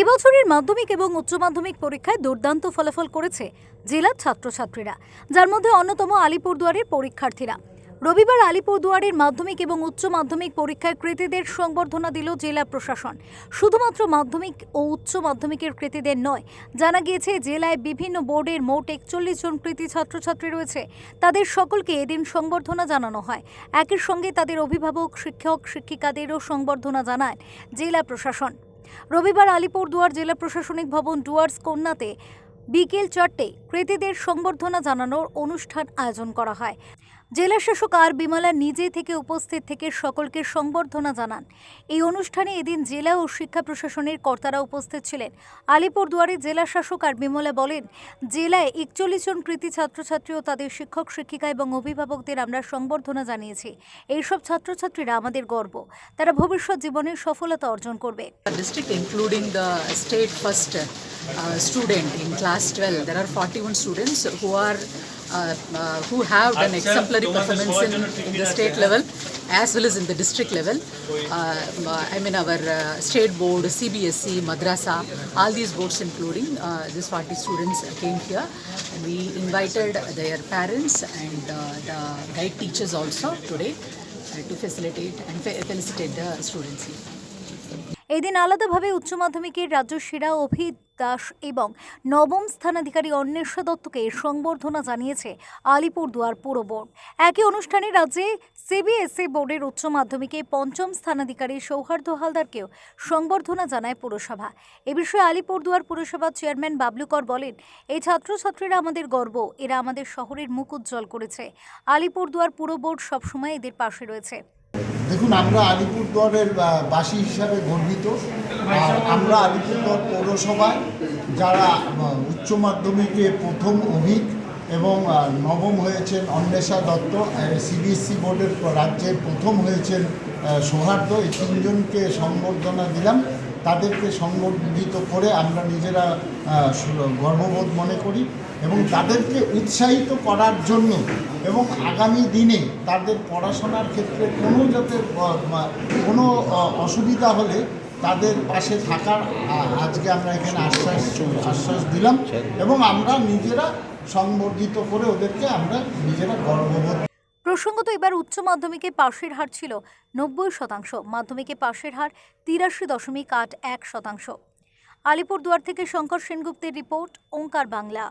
এবছরের মাধ্যমিক এবং উচ্চ মাধ্যমিক পরীক্ষায় দুর্দান্ত ফলাফল করেছে জেলার ছাত্রছাত্রীরা, যার মধ্যে অন্যতম আলিপুরদুয়ারের পরীক্ষার্থীরা। রবিবার আলিপুরদুয়ারের মাধ্যমিক এবং উচ্চ মাধ্যমিক পরীক্ষায় কৃতীদের সংবর্ধনা দিল জেলা প্রশাসন। শুধুমাত্র মাধ্যমিক ও উচ্চ মাধ্যমিকের কৃতীদের নয়, জানা গিয়েছে জেলায় বিভিন্ন বোর্ডের মোট একচল্লিশ জন কৃতী ছাত্রছাত্রী রয়েছে। তাদের সকলকে এদিন সংবর্ধনা জানানো হয়। একই সঙ্গে তাদের অভিভাবক, শিক্ষক, শিক্ষিকাদেরও সংবর্ধনা জানায় জেলা প্রশাসন। রবিবার আলিপুরদুয়ার জেলা প্রশাসনিক ভবন ডুয়ার্স কন্যাতে বিকেল চারটে কৃতীদের সংবর্ধনা জানানোর অনুষ্ঠান আয়োজন করা হয়। জেলা শাসক আর বিমলা নিজে থেকে উপস্থিত থেকে সকলকে সংবর্ধনা জানান। এই অনুষ্ঠানে এদিন জেলা ও শিক্ষা প্রশাসনের কর্তারা উপস্থিত ছিলেন। আলিপুরদুয়ারে জেলা শাসক আর বিমলা বলেন জেলায় একচল্লিশ জন কৃতি ছাত্রছাত্রী ও তাদের শিক্ষক শিক্ষিকা এবং অভিভাবকদের আমরা সংবর্ধনা জানিয়েছি। এইসব ছাত্রছাত্রীরা আমাদের গর্ব। তারা ভবিষ্যৎ জীবনে সফলতা অর্জন করবে। District including the state first uh, student in class 12 there are 41 students who are who have done exemplary performance in, in the state level as well as in the district level. Uh, i mean our uh, state board cbsc madrasa all these boards including uh, these 40 students came here. We invited their parents and uh, the guide teachers also today uh, to facilitate and fe- felicitate the students here এদিন আলাদাভাবে উচ্চ মাধ্যমিকের রাজ্য সেরা অভিত দাস এবং নবম স্থানাধিকারী অন্বেষা দত্তকে সংবর্ধনা জানিয়েছে আলিপুরদুয়ার পুর বোর্ড। একই অনুষ্ঠানে রাজ্যে সিবিএসই বোর্ডের উচ্চ মাধ্যমিকে পঞ্চম স্থানাধিকারী সৌহার্দ্য হালদারকেও সংবর্ধনা জানায় পুরসভা। এ বিষয়ে আলিপুরদুয়ার পুরসভার চেয়ারম্যান বাবলুকর বলেন, এই ছাত্রছাত্রীরা আমাদের গর্ব, এরা আমাদের শহরের মুখ উজ্জ্বল করেছে। আলিপুরদুয়ার পুর বোর্ড সবসময় এদের পাশে রয়েছে। দেখুন, আমরা আলিপুরদুয়ারের বাসী হিসাবে গর্বিত। আর আমরা আলিপুরদুয়ার পৌরসভায় যারা উচ্চ মাধ্যমিকে প্রথম অভিক এবং নবম হয়েছেন অন্বেষা দত্ত সিবিএসসি বোর্ডের রাজ্যের প্রথম হয়েছেন সৌহার্দ্য, এই তিনজনকে সংবর্ধনা দিলাম। তাদেরকে সংবর্ধিত করে আমরা নিজেরা গর্ববোধ মনে করি এবং তাদেরকে উৎসাহিত করার জন্য এবং আগামী দিনে তাদের পড়াশোনার ক্ষেত্রে কোনো যাতে কোনো অসুবিধা হলে তাদের পাশে থাকার আজকে আমরা এখানে আশ্বাস আশ্বাস দিলাম এবং আমরা নিজেরা সংবর্ধিত করে ওদেরকে আমরা নিজেরা গর্ববোধ প্রসঙ্গত এবার উচ্চ মাধ্যমিকে পাশের হার ছিল নব্বই শতাংশ, মাধ্যমিকে পাশের হার তিরাশি দশমিক আট এক শতাংশ। আলিপুরদুয়ার থেকে শঙ্কর সেনগুপ্তের রিপোর্ট, ওঙ্কার বাংলা।